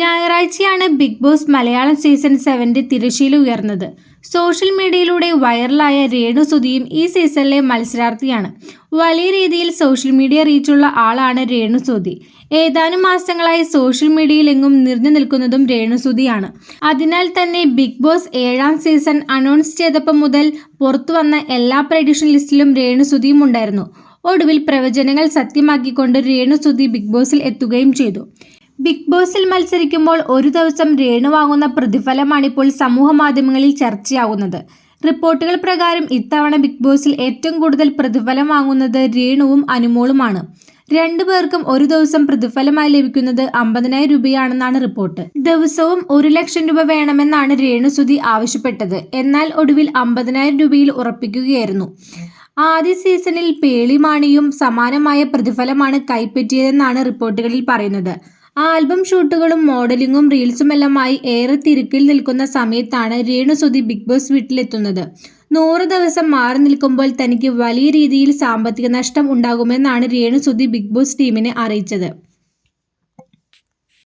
ഞായറാഴ്ചയാണ് big Boss Malayalam season സെവന്റെ തിരശ്ശീല ഉയർന്നത്. സോഷ്യൽ മീഡിയയിലൂടെ വൈറലായ രേണു സുധിയും ഈ സീസണിലെ മത്സരാർത്ഥിയാണ്. വലിയ രീതിയിൽ സോഷ്യൽ മീഡിയ റീച്ചുള്ള ആളാണ് രേണു സുധി. ഏതാനും മാസങ്ങളായി സോഷ്യൽ മീഡിയയിലെങ്ങും നിറഞ്ഞു നിൽക്കുന്നതും രേണു സുധിയാണ്. അതിനാൽ തന്നെ ബിഗ് ബോസ് ഏഴാം സീസൺ അനൗൺസ് ചെയ്തപ്പോൾ മുതൽ പുറത്തു വന്ന എല്ലാ പ്രഡിഷൻ ലിസ്റ്റിലും രേണു സുധിയും ഉണ്ടായിരുന്നു. ഒടുവിൽ പ്രവചനങ്ങൾ സത്യമാക്കിക്കൊണ്ട് രേണു സുധി ബിഗ് ബോസിൽ എത്തുകയും ചെയ്തു. ബിഗ് ബോസിൽ മത്സരിക്കുമ്പോൾ ഒരു ദിവസം രേണു വാങ്ങുന്ന പ്രതിഫലമാണിപ്പോൾ സമൂഹ മാധ്യമങ്ങളിൽ ചർച്ചയാകുന്നത് റിപ്പോർട്ടുകൾ പ്രകാരം ഇത്തവണ ബിഗ് ബോസിൽ ഏറ്റവും കൂടുതൽ പ്രതിഫലം വാങ്ങുന്നത് രേണുവും അനുമോളുമാണ്. രണ്ടു പേർക്കും ഒരു ദിവസം പ്രതിഫലമായി ലഭിക്കുന്നത് അമ്പതിനായിരം രൂപയാണെന്നാണ് റിപ്പോർട്ട്. ദിവസവും ഒരു ലക്ഷം രൂപ വേണമെന്നാണ് രേണുസുതി ആവശ്യപ്പെട്ടത്. എന്നാൽ ഒടുവിൽ അമ്പതിനായിരം രൂപയിൽ ഉറപ്പിക്കുകയായിരുന്നു. ആദ്യ സീസണിൽ പേളിമാണിയും സമാനമായ പ്രതിഫലമാണ് കൈപ്പറ്റിയതെന്നാണ് റിപ്പോർട്ടുകളിൽ പറയുന്നത്. ആൽബം ഷൂട്ടുകളും മോഡലിംഗും റീൽസുമെല്ലാമായി ഏറെ തിരക്കിൽ നിൽക്കുന്ന സമയത്താണ് രേണു സുധി ബിഗ് ബോസ് വീട്ടിലെത്തുന്നത്. നൂറ് ദിവസം മാറി നിൽക്കുമ്പോൾ തനിക്ക് വലിയ രീതിയിൽ സാമ്പത്തിക നഷ്ടം ഉണ്ടാകുമെന്നാണ് രേണു സുധി ബിഗ് ബോസ് ടീമിനെ അറിയിച്ചത്.